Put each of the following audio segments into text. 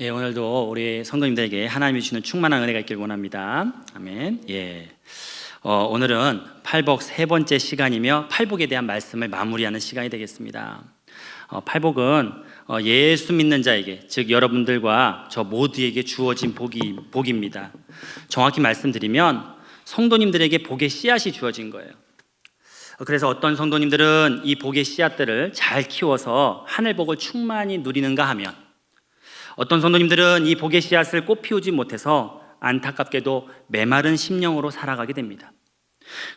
예, 오늘도 우리 성도님들에게 하나님이 주시는 충만한 은혜가 있길 원합니다. 아멘. 예. 어, 오늘은 팔복 세 번째 시간이며 팔복에 대한 말씀을 마무리하는 시간이 되겠습니다. 어, 팔복은 어, 예수 믿는 자에게, 즉 여러분들과 저 모두에게 주어진 복이 복입니다. 정확히 말씀드리면 성도님들에게 복의 씨앗이 주어진 거예요. 어, 그래서 어떤 성도님들은 이 복의 씨앗들을 잘 키워서 하늘 복을 충만히 누리는가 하면 어떤 성도님들은 이 복의 씨앗을 꽃 피우지 못해서 안타깝게도 메마른 심령으로 살아가게 됩니다.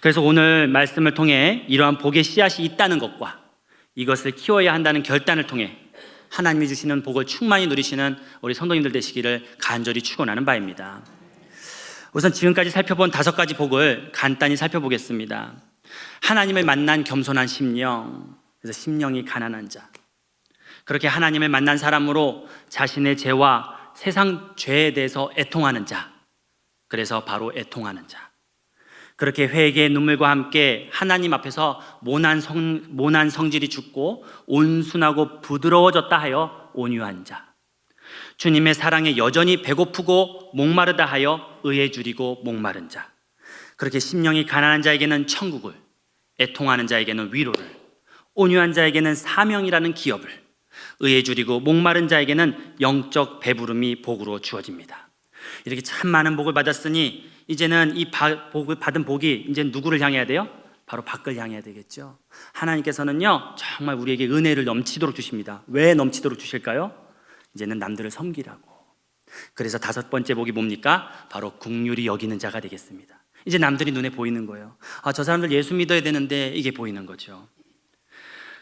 그래서 오늘 말씀을 통해 이러한 복의 씨앗이 있다는 것과 이것을 키워야 한다는 결단을 통해 하나님이 주시는 복을 충만히 누리시는 우리 성도님들 되시기를 간절히 축원하는 바입니다. 우선 지금까지 살펴본 다섯 가지 복을 간단히 살펴보겠습니다. 하나님을 만난 겸손한 심령, 그래서 심령이 가난한 자. 그렇게 하나님을 만난 사람으로 자신의 죄와 세상 죄에 대해서 애통하는 자. 그래서 바로 애통하는 자. 그렇게 회개의 눈물과 함께 하나님 앞에서 모난 성, 모난 성질이 죽고 온순하고 부드러워졌다 하여 온유한 자. 주님의 사랑에 여전히 배고프고 목마르다 하여 의에 줄이고 목마른 자. 그렇게 심령이 가난한 자에게는 천국을, 애통하는 자에게는 위로를, 온유한 자에게는 사명이라는 기업을, 의에 줄이고 목마른 자에게는 영적 배부름이 복으로 주어집니다. 이렇게 참 많은 복을 받았으니 이제는 이 바- 복을 받은 복이 이제 누구를 향해야 돼요? 바로 밖을 향해야 되겠죠. 하나님께서는요 정말 우리에게 은혜를 넘치도록 주십니다. 왜 넘치도록 주실까요? 이제는 남들을 섬기라고. 그래서 다섯 번째 복이 뭡니까? 바로 국률이 여기는 자가 되겠습니다. 이제 남들이 눈에 보이는 거예요. 아, 저 사람들 예수 믿어야 되는데 이게 보이는 거죠.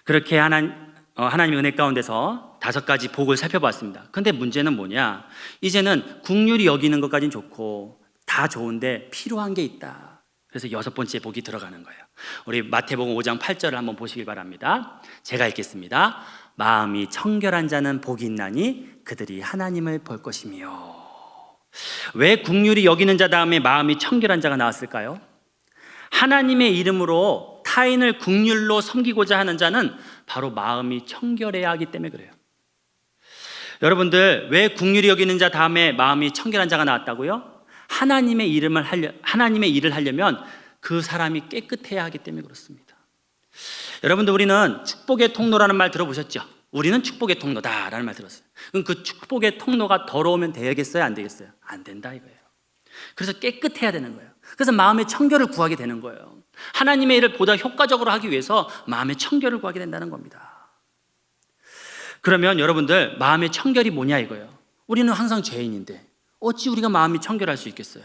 그렇게 하나, 어, 하나님의 은혜 가운데서 다섯 가지 복을 살펴봤습니다. 근데 문제는 뭐냐? 이제는 국률이 여기는 것까지는 좋고 다 좋은데 필요한 게 있다. 그래서 여섯 번째 복이 들어가는 거예요. 우리 마태복음 5장 8절을 한번 보시길 바랍니다. 제가 읽겠습니다. 마음이 청결한 자는 복이 있나니 그들이 하나님을 볼 것이며 왜 국률이 여기는 자 다음에 마음이 청결한 자가 나왔을까요? 하나님의 이름으로 타인을 국률로 섬기고자 하는 자는 바로 마음이 청결해야 하기 때문에 그래요. 여러분들 왜 국률이 여기는 자 다음에 마음이 청결한 자가 나왔다고요? 하나님의 이름을 하려 하나님의 일을 하려면 그 사람이 깨끗해야 하기 때문에 그렇습니다. 여러분들 우리는 축복의 통로라는 말 들어보셨죠? 우리는 축복의 통로다라는 말 들었어요. 그럼 그 축복의 통로가 더러우면 되겠어요? 안 되겠어요? 안 된다 이거예요. 그래서 깨끗해야 되는 거예요. 그래서 마음의 청결을 구하게 되는 거예요. 하나님의 일을 보다 효과적으로 하기 위해서 마음의 청결을 구하게 된다는 겁니다. 그러면 여러분들 마음의 청결이 뭐냐 이거예요. 우리는 항상 죄인인데 어찌 우리가 마음이 청결할 수 있겠어요?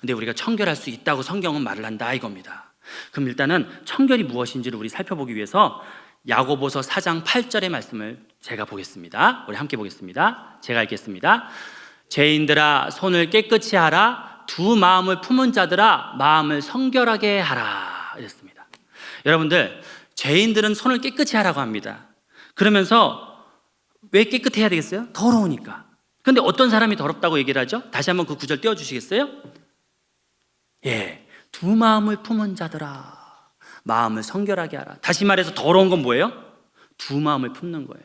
근데 우리가 청결할 수 있다고 성경은 말을 한다 이겁니다. 그럼 일단은 청결이 무엇인지를 우리 살펴보기 위해서 야고보서 4장 8절의 말씀을 제가 보겠습니다. 우리 함께 보겠습니다. 제가 읽겠습니다. 죄인들아 손을 깨끗이 하라 두 마음을 품은 자들아 마음을 성결하게 하라 이랬습니다. 여러분들 죄인들은 손을 깨끗이 하라고 합니다. 그러면서 왜 깨끗해야 되겠어요? 더러우니까. 근데 어떤 사람이 더럽다고 얘기를 하죠? 다시 한번 그 구절 띄워 주시겠어요? 예. 두 마음을 품은 자들아 마음을 성결하게 하라. 다시 말해서 더러운 건 뭐예요? 두 마음을 품는 거예요.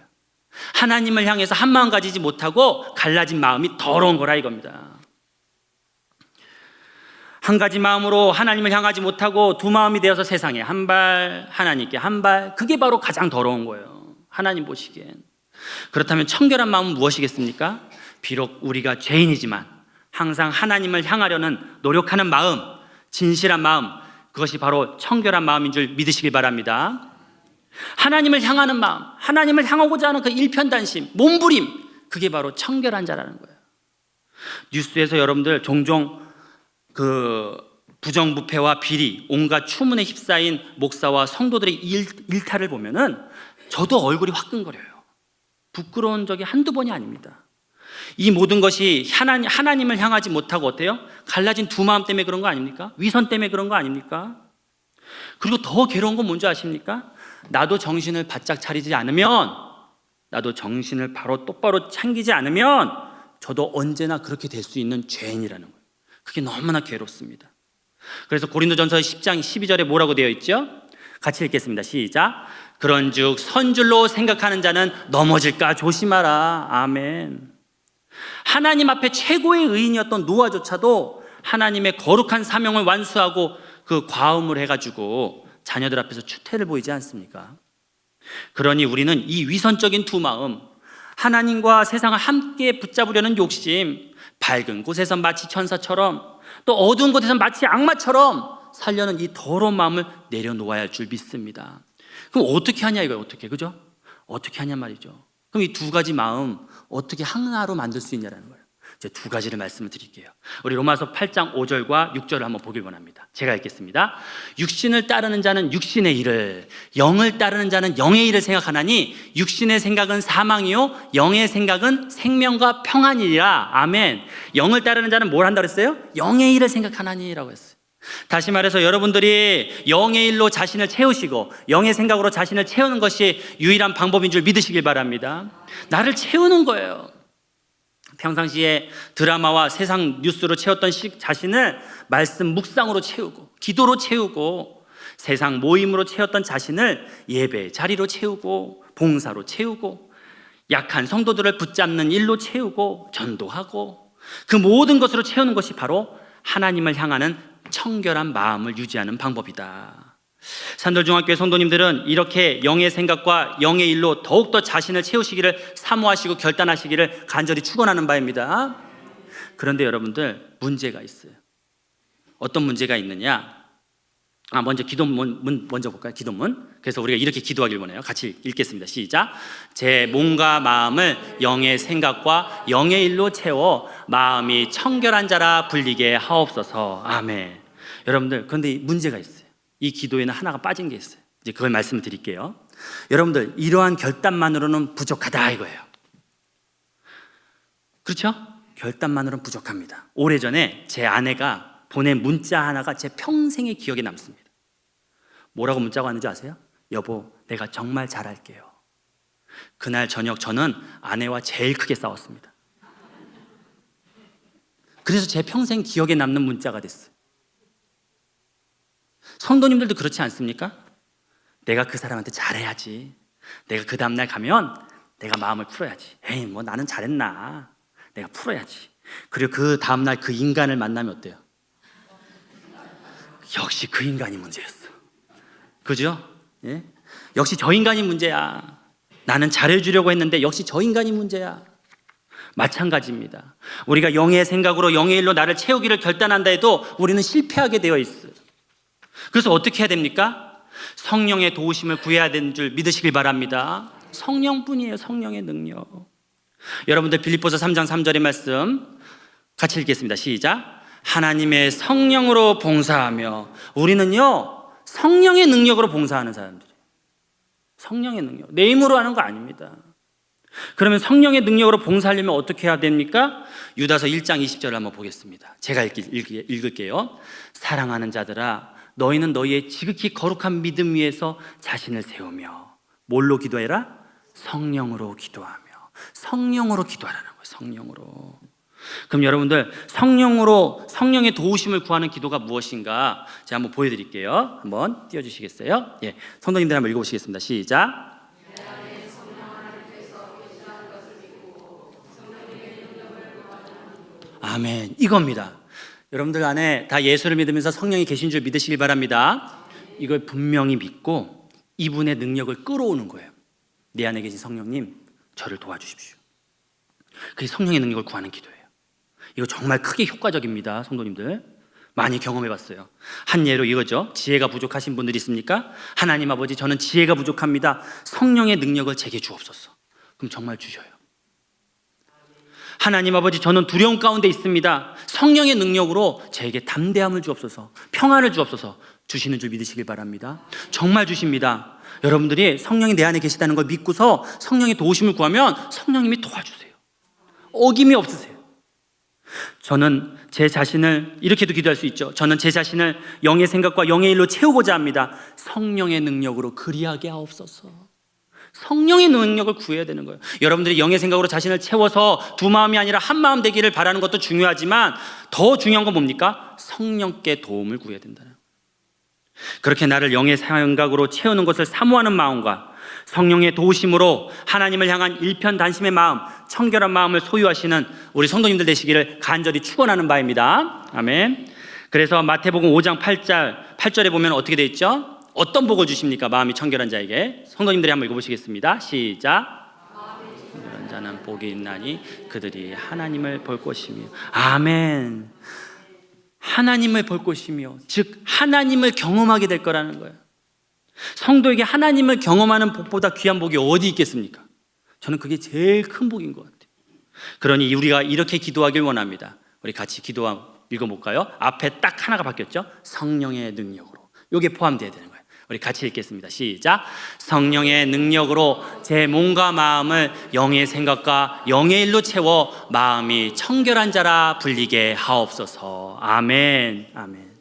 하나님을 향해서 한 마음 가지지 못하고 갈라진 마음이 더러운 거라 이겁니다. 한 가지 마음으로 하나님을 향하지 못하고 두 마음이 되어서 세상에 한 발 하나님께 한 발 그게 바로 가장 더러운 거예요. 하나님 보시기엔. 그렇다면 청결한 마음은 무엇이겠습니까? 비록 우리가 죄인이지만 항상 하나님을 향하려는 노력하는 마음, 진실한 마음, 그것이 바로 청결한 마음인 줄 믿으시길 바랍니다. 하나님을 향하는 마음, 하나님을 향하고자 하는 그 일편단심, 몸부림, 그게 바로 청결한 자라는 거예요. 뉴스에서 여러분들 종종 그 부정부패와 비리, 온갖 추문에 휩싸인 목사와 성도들의 일, 일탈을 보면은 저도 얼굴이 화끈거려요. 부끄러운 적이 한두 번이 아닙니다. 이 모든 것이 하나님, 하나님을 향하지 못하고 어때요? 갈라진 두 마음 때문에 그런 거 아닙니까? 위선 때문에 그런 거 아닙니까? 그리고 더 괴로운 건 뭔지 아십니까? 나도 정신을 바짝 차리지 않으면, 나도 정신을 바로 똑바로 챙기지 않으면, 저도 언제나 그렇게 될 수 있는 죄인이라는 거예요. 그게 너무나 괴롭습니다. 그래서 고린도전서 10장 12절에 뭐라고 되어 있죠? 같이 읽겠습니다. 시작. 그런즉 선줄로 생각하는 자는 넘어질까 조심하라. 아멘. 하나님 앞에 최고의 의인이었던 노아조차도 하나님의 거룩한 사명을 완수하고 그 과음을 해가지고 자녀들 앞에서 추태를 보이지 않습니까? 그러니 우리는 이 위선적인 두 마음, 하나님과 세상을 함께 붙잡으려는 욕심, 밝은 곳에서 마치 천사처럼 또 어두운 곳에서 마치 악마처럼 살려는 이 더러운 마음을 내려놓아야 할 줄 믿습니다. 그럼 어떻게 하냐 이거예요, 어떻게 그죠? 어떻게 하냐 말이죠. 그럼 이 두 가지 마음 어떻게 하나로 만들 수 있냐라는 거예요. 이제 두 가지를 말씀을 드릴게요. 우리 로마서 8장 5절과 6절을 한번 보길 원합니다. 제가 읽겠습니다. 육신을 따르는 자는 육신의 일을, 영을 따르는 자는 영의 일을 생각하나니 육신의 생각은 사망이요, 영의 생각은 생명과 평안이라. 아멘. 영을 따르는 자는 뭘 한다 그랬어요? 영의 일을 생각하나니라고 했어요. 다시 말해서 여러분들이 영의 일로 자신을 채우시고 영의 생각으로 자신을 채우는 것이 유일한 방법인 줄 믿으시길 바랍니다. 나를 채우는 거예요. 평상시에 드라마와 세상 뉴스로 채웠던 시- 자신을 말씀 묵상으로 채우고 기도로 채우고 세상 모임으로 채웠던 자신을 예배 자리로 채우고 봉사로 채우고 약한 성도들을 붙잡는 일로 채우고 전도하고 그 모든 것으로 채우는 것이 바로 하나님을 향하는 청결한 마음을 유지하는 방법이다. 산돌중학교의 성도님들은 이렇게 영의 생각과 영의 일로 더욱더 자신을 채우시기를 사모하시고 결단하시기를 간절히 축원하는 바입니다. 그런데 여러분들 문제가 있어요. 어떤 문제가 있느냐? 아, 먼저 기도문 문 먼저 볼까요? 기도문. 그래서 우리가 이렇게 기도하길 원해요. 같이 읽겠습니다. 시작. 제 몸과 마음을 영의 생각과 영의 일로 채워 마음이 청결한 자라 불리게 하옵소서. 아멘. 여러분들, 그런데 이 문제가 있어요. 이 기도에는 하나가 빠진 게 있어요. 이제 그걸 말씀을 드릴게요. 여러분들, 이러한 결단만으로는 부족하다 이거예요. 그렇죠? 결단만으로는 부족합니다. 오래전에 제 아내가 보낸 문자 하나가 제 평생의 기억에 남습니다. 뭐라고 문자가 왔는지 아세요? 여보, 내가 정말 잘할게요. 그날 저녁 저는 아내와 제일 크게 싸웠습니다. 그래서 제 평생 기억에 남는 문자가 됐어요. 성도님들도 그렇지 않습니까? 내가 그 사람한테 잘해야지. 내가 그 다음날 가면 내가 마음을 풀어야지. 에이, 뭐 나는 잘했나. 내가 풀어야지. 그리고 그 다음날 그 인간을 만나면 어때요? 역시 그 인간이 문제였어. 그죠? 예? 역시 저 인간이 문제야. 나는 잘해주려고 했는데 역시 저 인간이 문제야. 마찬가지입니다. 우리가 영의 생각으로 영의 일로 나를 채우기를 결단한다 해도 우리는 실패하게 되어 있어요. 그래서 어떻게 해야 됩니까? 성령의 도우심을 구해야 되는 줄 믿으시길 바랍니다. 성령뿐이에요. 성령의 능력. 여러분들 빌립보서 3장 3절의 말씀 같이 읽겠습니다. 시작. 하나님의 성령으로 봉사하며 우리는요 성령의 능력으로 봉사하는 사람들이에요. 성령의 능력. 내 힘으로 하는 거 아닙니다. 그러면 성령의 능력으로 봉사하려면 어떻게 해야 됩니까? 유다서 1장 20절을 한번 보겠습니다. 제가 읽기, 읽을게요. 사랑하는 자들아 너희는 너희의 지극히 거룩한 믿음 위에서 자신을 세우며 뭘로 기도해라? 성령으로 기도하며 성령으로 기도하라는 거예요. 성령으로. 그럼 여러분들 성령으로 성령의 도우심을 구하는 기도가 무엇인가? 제가 한번 보여드릴게요. 한번 띄워주시겠어요? 예, 성도님들 한번 읽어보시겠습니다. 시작. 아멘. 이겁니다. 여러분들 안에 다 예수를 믿으면서 성령이 계신 줄 믿으시길 바랍니다. 이걸 분명히 믿고 이분의 능력을 끌어오는 거예요. 내 안에 계신 성령님, 저를 도와주십시오. 그게 성령의 능력을 구하는 기도예요. 이거 정말 크게 효과적입니다, 성도님들. 많이 경험해 봤어요. 한 예로 이거죠. 지혜가 부족하신 분들 있습니까? 하나님 아버지, 저는 지혜가 부족합니다. 성령의 능력을 제게 주옵소서. 그럼 정말 주셔요. 하나님 아버지, 저는 두려움 가운데 있습니다. 성령의 능력으로 저에게 담대함을 주옵소서, 평안을 주옵소서 주시는 줄 믿으시길 바랍니다. 정말 주십니다. 여러분들이 성령이 내 안에 계시다는 걸 믿고서 성령의 도우심을 구하면 성령님이 도와주세요. 어김이 없으세요. 저는 제 자신을 이렇게도 기도할 수 있죠. 저는 제 자신을 영의 생각과 영의 일로 채우고자 합니다. 성령의 능력으로 그리하게 하옵소서. 성령의 능력을 구해야 되는 거예요. 여러분들이 영의 생각으로 자신을 채워서 두 마음이 아니라 한 마음 되기를 바라는 것도 중요하지만 더 중요한 건 뭡니까? 성령께 도움을 구해야 된다는. 그렇게 나를 영의 생각으로 채우는 것을 사모하는 마음과 성령의 도우심으로 하나님을 향한 일편단심의 마음, 청결한 마음을 소유하시는 우리 성도님들 되시기를 간절히 축원하는 바입니다. 아멘. 그래서 마태복음 5장 8절 8절에 보면 어떻게 되어 있죠? 어떤 복을 주십니까? 마음이 청결한 자에게. 성도님들이 한번 읽어 보시겠습니다. 시작. 청결한 자는 복이 있나니 그들이 하나님을 볼 것이며 아멘. 하나님을 볼 것이며 즉 하나님을 경험하게 될 거라는 거예요. 성도에게 하나님을 경험하는 복보다 귀한 복이 어디 있겠습니까? 저는 그게 제일 큰 복인 것 같아요. 그러니 우리가 이렇게 기도하길 원합니다. 우리 같이 기도 읽어볼까요? 앞에 딱 하나가 바뀌었죠? 성령의 능력으로. 이게 포함되어야 되는 거예요. 우리 같이 읽겠습니다. 시작. 성령의 능력으로 제 몸과 마음을 영의 생각과 영의 일로 채워 마음이 청결한 자라 불리게 하옵소서. 아멘. 아멘.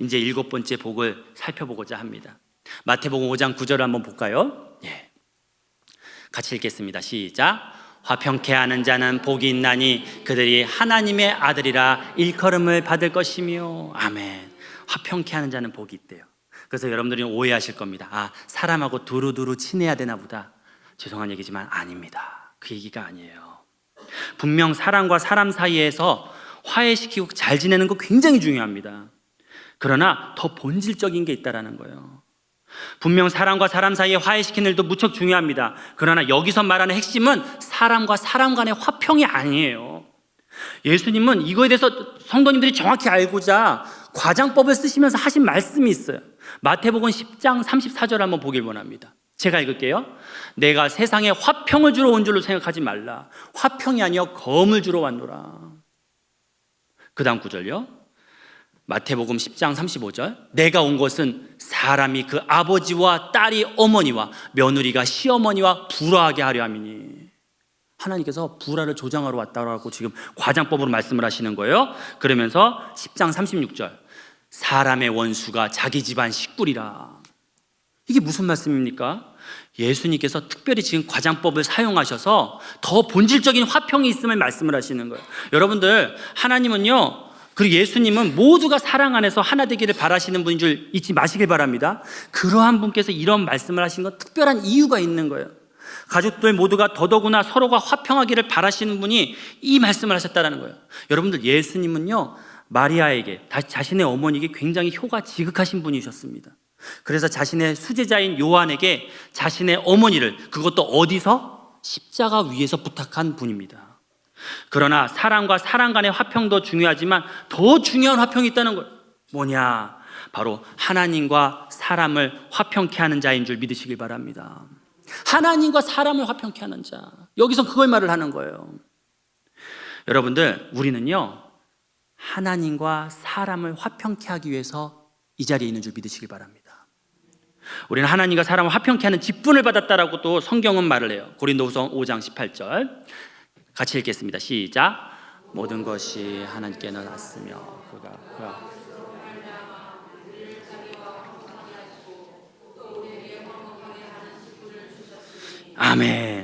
이제 일곱 번째 복을 살펴보고자 합니다. 마태복음 5장 9절을 한번 볼까요? 예. 같이 읽겠습니다. 시작. 화평케 하는 자는 복이 있나니 그들이 하나님의 아들이라 일컬음을 받을 것이며 아멘. 화평케 하는 자는 복이 있대요. 그래서 여러분들이 오해하실 겁니다. 아, 사람하고 두루두루 친해야 되나 보다. 죄송한 얘기지만 아닙니다. 그 얘기가 아니에요. 분명 사람과 사람 사이에서 화해시키고 잘 지내는 거 굉장히 중요합니다. 그러나 더 본질적인 게 있다라는 거예요. 분명 사람과 사람 사이에 화해시키는 일도 무척 중요합니다. 그러나 여기서 말하는 핵심은 사람과 사람 간의 화평이 아니에요. 예수님은 이거에 대해서 성도님들이 정확히 알고자 과장법을 쓰시면서 하신 말씀이 있어요. 마태복음 10장 34절 한번 보길 원합니다. 제가 읽을게요. 내가 세상에 화평을 주러 온 줄로 생각하지 말라. 화평이 아니여 검을 주러 왔노라. 그 다음 구절요. 마태복음 10장 35절 내가 온 것은 사람이 그 아버지와 딸이 어머니와 며느리가 시어머니와 불화하게 하려 함이니 하나님께서 불화를 조장하러 왔다라고 지금 과장법으로 말씀을 하시는 거예요 그러면서 10장 36절 사람의 원수가 자기 집안 식구리라 이게 무슨 말씀입니까? 예수님께서 특별히 지금 과장법을 사용하셔서 더 본질적인 화평이 있음을 말씀을 하시는 거예요 여러분들 하나님은요 그리고 예수님은 모두가 사랑 안에서 하나 되기를 바라시는 분인 줄 잊지 마시길 바랍니다. 그러한 분께서 이런 말씀을 하신 건 특별한 이유가 있는 거예요. 가족들 모두가 더더구나 서로가 화평하기를 바라시는 분이 이 말씀을 하셨다는 거예요. 여러분들 예수님은요 마리아에게 자신의 어머니에게 굉장히 효가 지극하신 분이셨습니다. 그래서 자신의 수제자인 요한에게 자신의 어머니를 그것도 어디서 십자가 위에서 부탁한 분입니다. 그러나 사람과 사람 간의 화평도 중요하지만 더 중요한 화평이 있다는 거예요. 뭐냐? 바로 하나님과 사람을 화평케 하는 자인 줄 믿으시길 바랍니다. 하나님과 사람을 화평케 하는 자. 여기서 그걸 말을 하는 거예요. 여러분들, 우리는요, 하나님과 사람을 화평케 하기 위해서 이 자리에 있는 줄 믿으시길 바랍니다. 우리는 하나님과 사람을 화평케 하는 직분을 받았다라고 또 성경은 말을 해요. 고린도후서 5장 18절. 같이 읽겠습니다. 시작. 모든 것이 하나님께는 낫으며 그가 그가 아멘.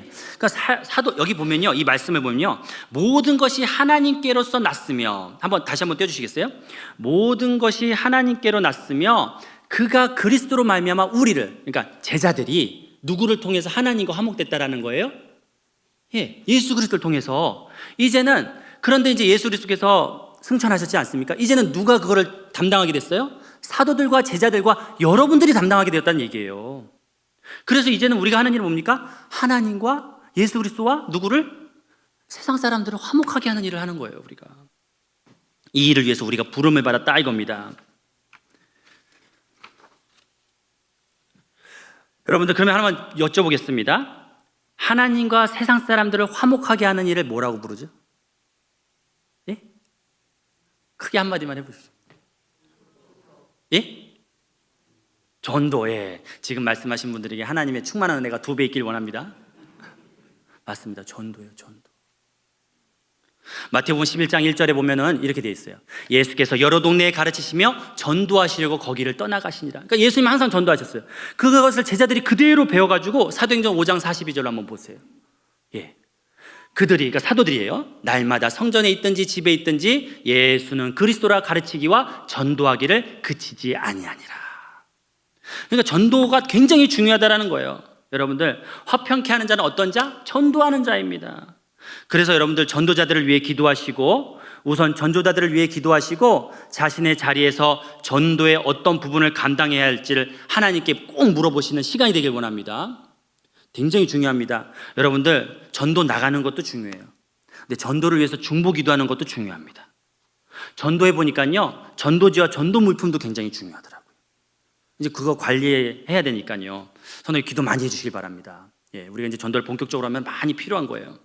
그러니까 사, 사도 여기 보면요, 이 말씀을 보면요, 모든 것이 하나님께로서 났으며 한번 다시 한번 떼주시겠어요? 모든 것이 하나님께로 났으며 그가 그리스도로 말미암아 우리를, 그러니까 제자들이 누구를 통해서 하나님과 화목됐다라는 거예요? 예, 예수 그리스도를 통해서 이제는 그런데 이제 예수 그리스도께서 승천하셨지 않습니까? 이제는 누가 그거를 담당하게 됐어요? 사도들과 제자들과 여러분들이 담당하게 되었다는 얘기예요. 그래서 이제는 우리가 하는 일은 뭡니까? 하나님과 예수 그리스도와 누구를 세상 사람들을 화목하게 하는 일을 하는 거예요, 우리가. 이 일을 위해서 우리가 부름을 받았다 이겁니다. 여러분들 그러면 하나만 여쭤보겠습니다. 하나님과 세상 사람들을 화목하게 하는 일을 뭐라고 부르죠? 예? 크게 한마디만 해보시죠. 예? 전도에 지금 말씀하신 분들에게 하나님의 충만한 은혜가 두 배 있길 원합니다. 맞습니다. 전도예요, 전도. 마태복음 11장 1절에 보면은 이렇게 되어 있어요. 예수께서 여러 동네에 가르치시며 전도하시려고 거기를 떠나가시니라. 그러니까 예수님 항상 전도하셨어요. 그것을 제자들이 그대로 배워 가지고 사도행전 5장 42절 한번 보세요. 예. 그들이, 그러니까 사도들이에요. 날마다 성전에 있든지 집에 있든지 예수는 그리스도라 가르치기와 전도하기를 그치지 아니하니라. 그러니까 전도가 굉장히 중요하다라는 거예요. 여러분들 화평케 하는 자는 어떤 자? 전도하는 자입니다. 그래서 여러분들 전도자들을 위해 기도하시고 우선 전도자들을 위해 기도하시고 자신의 자리에서 전도의 어떤 부분을 감당해야 할지를 하나님께 꼭 물어보시는 시간이 되길 원합니다. 굉장히 중요합니다. 여러분들 전도 나가는 것도 중요해요. 근데 전도를 위해서 중보 기도하는 것도 중요합니다. 전도해 보니까요. 전도지와 전도 물품도 굉장히 중요하더라고요. 이제 그거 관리해야 되니까요. 선생님 기도 많이 해주시길 바랍니다. 예, 우리가 이제 전도를 본격적으로 하면 많이 필요한 거예요.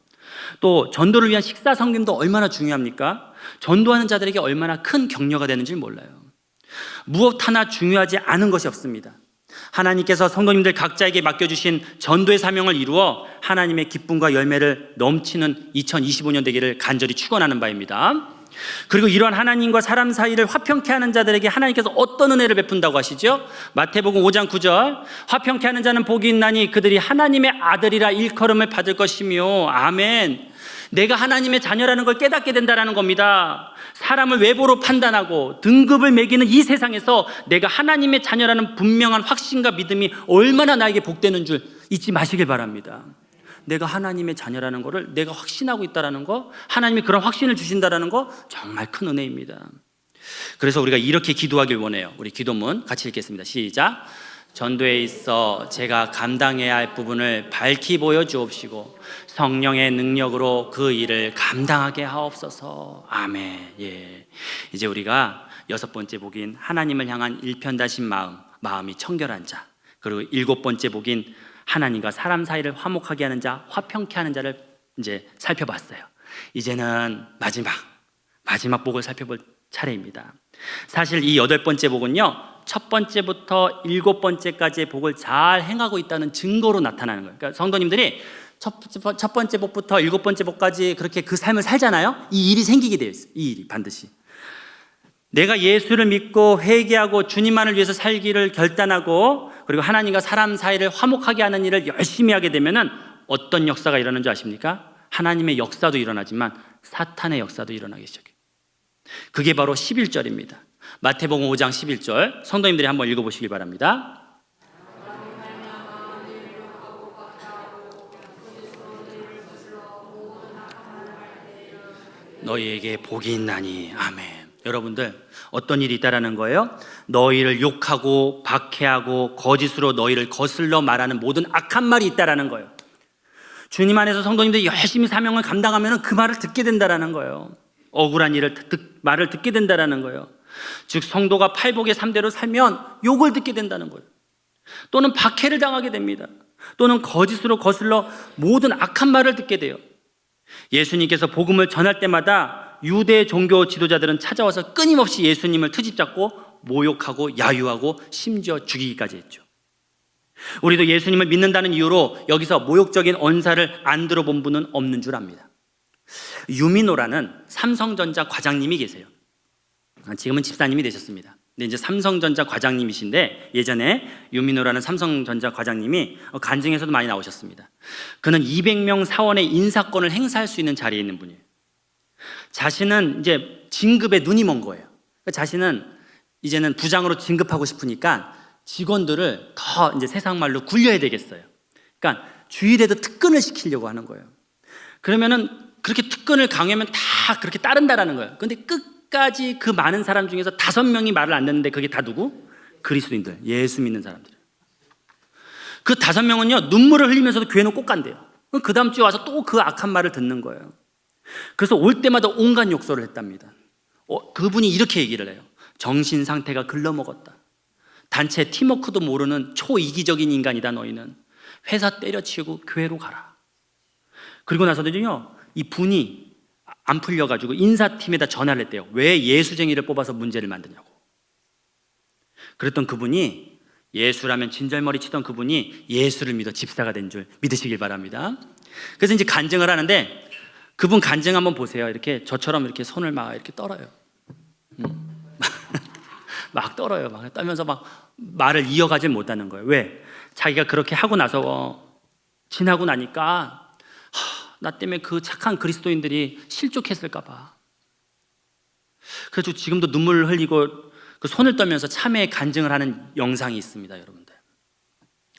또 전도를 위한 식사 섬김도 얼마나 중요합니까? 전도하는 자들에게 얼마나 큰 격려가 되는지 몰라요. 무엇 하나 중요하지 않은 것이 없습니다. 하나님께서 성도님들 각자에게 맡겨주신 전도의 사명을 이루어 하나님의 기쁨과 열매를 넘치는 2025년 되기를 간절히 축원하는 바입니다. 그리고 이러한 하나님과 사람 사이를 화평케 하는 자들에게 하나님께서 어떤 은혜를 베푼다고 하시죠? 마태복음 5장 9절 화평케 하는 자는 복이 있나니 그들이 하나님의 아들이라 일컬음을 받을 것이며 아멘. 내가 하나님의 자녀라는 걸 깨닫게 된다라는 겁니다. 사람을 외모로 판단하고 등급을 매기는 이 세상에서 내가 하나님의 자녀라는 분명한 확신과 믿음이 얼마나 나에게 복되는 줄 잊지 마시길 바랍니다. 내가 하나님의 자녀라는 것을 내가 확신하고 있다라는 거, 하나님이 그런 확신을 주신다라는 거 정말 큰 은혜입니다. 그래서 우리가 이렇게 기도하길 원해요. 우리 기도문 같이 읽겠습니다. 시작. 전도에 있어 제가 감당해야 할 부분을 밝히 보여 주옵시고 성령의 능력으로 그 일을 감당하게 하옵소서. 아멘. 예. 이제 우리가 여섯 번째 복인 하나님을 향한 일편다신 마음, 마음이 청결한 자. 그리고 일곱 번째 복인 하나님과 사람 사이를 화목하게 하는 자, 화평케 하는 자를 이제 살펴봤어요. 이제는 마지막, 마지막 복을 살펴볼 차례입니다. 사실 이 여덟 번째 복은요, 첫 번째부터 일곱 번째까지의 복을 잘 행하고 있다는 증거로 나타나는 거예요. 그러니까 성도님들이 첫, 첫 번째 복부터 일곱 번째 복까지 그렇게 그 삶을 살잖아요. 이 일이 생기게 되어 있어요. 이 일이 반드시. 내가 예수를 믿고 회개하고 주님만을 위해서 살기를 결단하고 그리고 하나님과 사람 사이를 화목하게 하는 일을 열심히 하게 되면은 어떤 역사가 일어나는 줄 아십니까? 하나님의 역사도 일어나지만 사탄의 역사도 일어나기 시작해요. 그게 바로 11절입니다. 마태복음 5장 11절 성도님들이 한번 읽어보시기 바랍니다. 너희에게 복이 있나니 아멘. 여러분들 어떤 일이 있다라는 거예요? 너희를 욕하고 박해하고 거짓으로 너희를 거슬러 말하는 모든 악한 말이 있다라는 거예요. 주님 안에서 성도님들이 열심히 사명을 감당하면 그 말을 듣게 된다라는 거예요. 억울한 일을 듣, 말을 듣게 된다라는 거예요. 즉 성도가 팔복의 3대로 살면 욕을 듣게 된다는 거예요. 또는 박해를 당하게 됩니다. 또는 거짓으로 거슬러 모든 악한 말을 듣게 돼요. 예수님께서 복음을 전할 때마다 유대 종교 지도자들은 찾아와서 끊임없이 예수님을 트집잡고 모욕하고 야유하고 심지어 죽이기까지 했죠. 우리도 예수님을 믿는다는 이유로 여기서 모욕적인 언사를 안 들어본 분은 없는 줄 압니다. 유민호라는 삼성전자 과장님이 계세요. 지금은 집사님이 되셨습니다. 근데 이제 삼성전자 과장님이신데 예전에 유민호라는 삼성전자 과장님이 간증에서도 많이 나오셨습니다. 그는 200명 사원의 인사권을 행사할 수 있는 자리에 있는 분이에요. 자신은 이제 진급에 눈이 먼 거예요. 그러니까 자신은 이제는 부장으로 진급하고 싶으니까 직원들을 더 이제 세상 말로 굴려야 되겠어요. 그러니까 주일에도 특근을 시키려고 하는 거예요. 그러면은 그렇게 특근을 강요하면 다 그렇게 따른다라는 거예요. 근데 끝까지 그 많은 사람 중에서 다섯 명이 말을 안 듣는데 그게 다 누구? 그리스도인들, 예수 믿는 사람들. 그 다섯 명은요 눈물을 흘리면서도 교회는 꼭 간대요. 그 다음 주에 와서 또 그 악한 말을 듣는 거예요. 그래서 올 때마다 온갖 욕설을 했답니다. 어, 그분이 이렇게 얘기를 해요. 정신 상태가 글러먹었다. 단체 팀워크도 모르는 초이기적인 인간이다 너희는. 회사 때려치우고 교회로 가라. 그리고 나서는요, 이 분이 안 풀려가지고 인사팀에다 전화를 했대요. 왜 예수쟁이를 뽑아서 문제를 만드냐고. 그랬던 그분이 예수라면 진절머리 치던 그분이 예수를 믿어 집사가 된 줄 믿으시길 바랍니다. 그래서 이제 간증을 하는데 그분 간증 한번 보세요. 이렇게 저처럼 이렇게 손을 막 이렇게 떨어요. 음. 막 떨어요. 막 떨면서 막 말을 이어가지 못하는 거예요. 왜? 자기가 그렇게 하고 나서 지나고 나니까 하, 나 때문에 그 착한 그리스도인들이 실족했을까 봐. 그래서 지금도 눈물을 흘리고 그 손을 떨면서 참회의 간증을 하는 영상이 있습니다, 여러분들.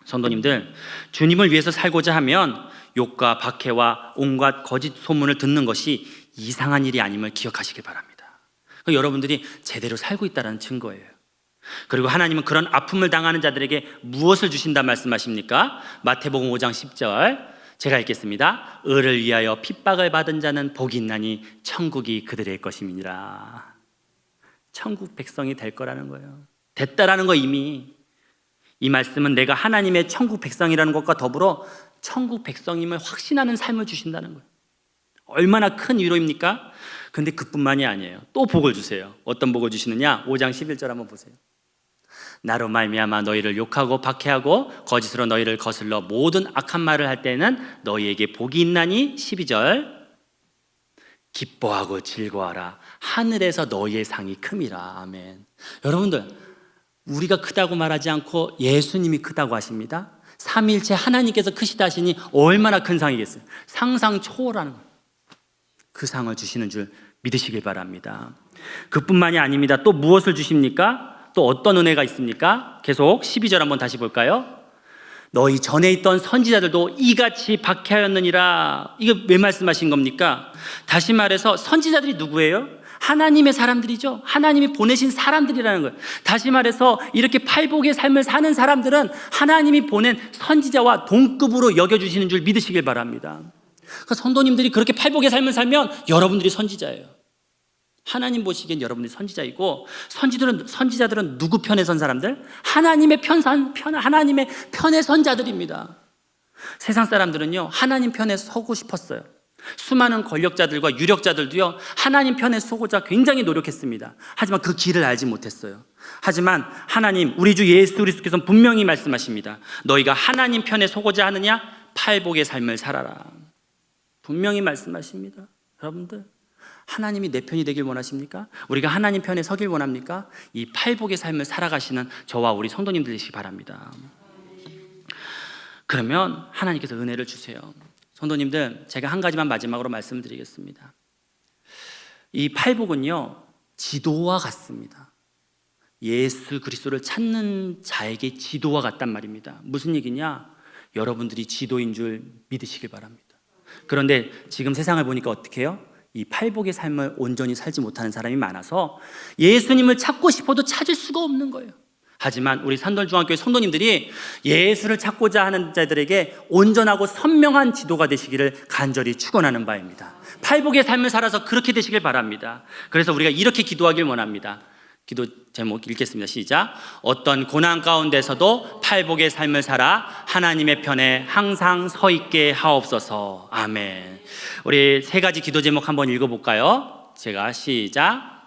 성도님들, 주님을 위해서 살고자 하면 욕과 박해와 온갖 거짓 소문을 듣는 것이 이상한 일이 아님을 기억하시길 바랍니다. 그 여러분들이 제대로 살고 있다는 증거예요. 그리고 하나님은 그런 아픔을 당하는 자들에게 무엇을 주신다 말씀하십니까? 마태복음 5장 10절 제가 읽겠습니다. 의를 위하여 핍박을 받은 자는 복이 있나니 천국이 그들의 것임이니라. 천국 백성이 될 거라는 거예요. 됐다라는 거 이미 이 말씀은 내가 하나님의 천국 백성이라는 것과 더불어 천국 백성임을 확신하는 삶을 주신다는 거예요. 얼마나 큰 위로입니까? 근데 그뿐만이 아니에요. 또 복을 주세요. 어떤 복을 주시느냐? 5장 11절 한번 보세요. 나로 말미암아 너희를 욕하고 박해하고 거짓으로 너희를 거슬러 모든 악한 말을 할 때는 너희에게 복이 있나니 12절 기뻐하고 즐거워하라 하늘에서 너희의 상이 큼이라 아멘 여러분들 우리가 크다고 말하지 않고 예수님이 크다고 하십니다 삼일체 하나님께서 크시다 하시니 얼마나 큰 상이겠어요 상상 초월하는. 그 상을 주시는 줄 믿으시길 바랍니다 그뿐만이 아닙니다 또 무엇을 주십니까? 또 어떤 은혜가 있습니까? 계속 12절 한번 다시 볼까요? 너희 전에 있던 선지자들도 이같이 박해하였느니라. 이거 왜 말씀하신 겁니까? 다시 말해서 선지자들이 누구예요? 하나님의 사람들이죠. 하나님이 보내신 사람들이라는 거예요. 다시 말해서 이렇게 팔복의 삶을 사는 사람들은 하나님이 보낸 선지자와 동급으로 여겨주시는 줄 믿으시길 바랍니다. 그 성도님들이 그렇게 팔복의 삶을 살면 여러분들이 선지자예요. 하나님 보시기엔 여러분들이 선지자이고 선지들은 선지자들은 누구 편에 선 사람들? 하나님의 편선 편 하나님의 편에 선 자들입니다. 세상 사람들은요 하나님 편에 서고 싶었어요. 수많은 권력자들과 유력자들도요 하나님 편에 서고자 굉장히 노력했습니다. 하지만 그 길을 알지 못했어요. 하지만 하나님 우리 주 예수 그리스도께서는 분명히 말씀하십니다. 너희가 하나님 편에 서고자 하느냐 팔복의 삶을 살아라. 분명히 말씀하십니다. 여러분들 하나님이 내 편이 되길 원하십니까? 우리가 하나님 편에 서길 원합니까? 이 팔복의 삶을 살아가시는 저와 우리 성도님들 되시기 바랍니다. 그러면 하나님께서 은혜를 주세요. 성도님들, 제가 한 가지만 마지막으로 말씀드리겠습니다. 이 팔복은요, 지도와 같습니다. 예수 그리스도를 찾는 자에게 지도와 같단 말입니다. 무슨 얘기냐? 여러분들이 지도인 줄 믿으시길 바랍니다. 그런데 지금 세상을 보니까 어떻게 해요? 이 팔복의 삶을 온전히 살지 못하는 사람이 많아서 예수님을 찾고 싶어도 찾을 수가 없는 거예요. 하지만 우리 산돌중학교의 성도님들이 예수를 찾고자 하는 자들에게 온전하고 선명한 지도가 되시기를 간절히 축원하는 바입니다. 팔복의 삶을 살아서 그렇게 되시길 바랍니다. 그래서 우리가 이렇게 기도하길 원합니다. 기도 제목 읽겠습니다. 시작. 어떤 고난 가운데서도 팔복의 삶을 살아 하나님의 편에 항상 서 있게 하옵소서. 아멘. 우리 세 가지 기도 제목 한번 읽어볼까요? 제가 시작.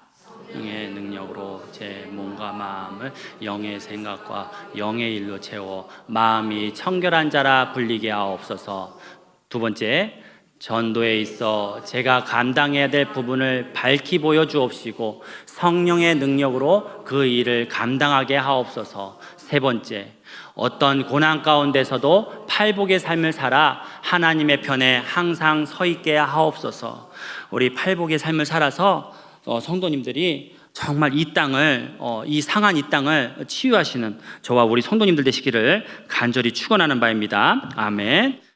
영의 능력으로 제 몸과 마음을 영의 생각과 영의 일로 채워 마음이 청결한 자라 불리게 하옵소서. 두 번째, 전도에 있어 제가 감당해야 될 부분을 밝히 보여주옵시고 성령의 능력으로 그 일을 감당하게 하옵소서. 세 번째, 어떤 고난 가운데서도 팔복의 삶을 살아 하나님의 편에 항상 서 있게 하옵소서. 우리 팔복의 삶을 살아서 어, 성도님들이 정말 이 땅을 어, 이 상한 이 땅을 치유하시는 저와 우리 성도님들 되시기를 간절히 축원하는 바입니다. 아멘.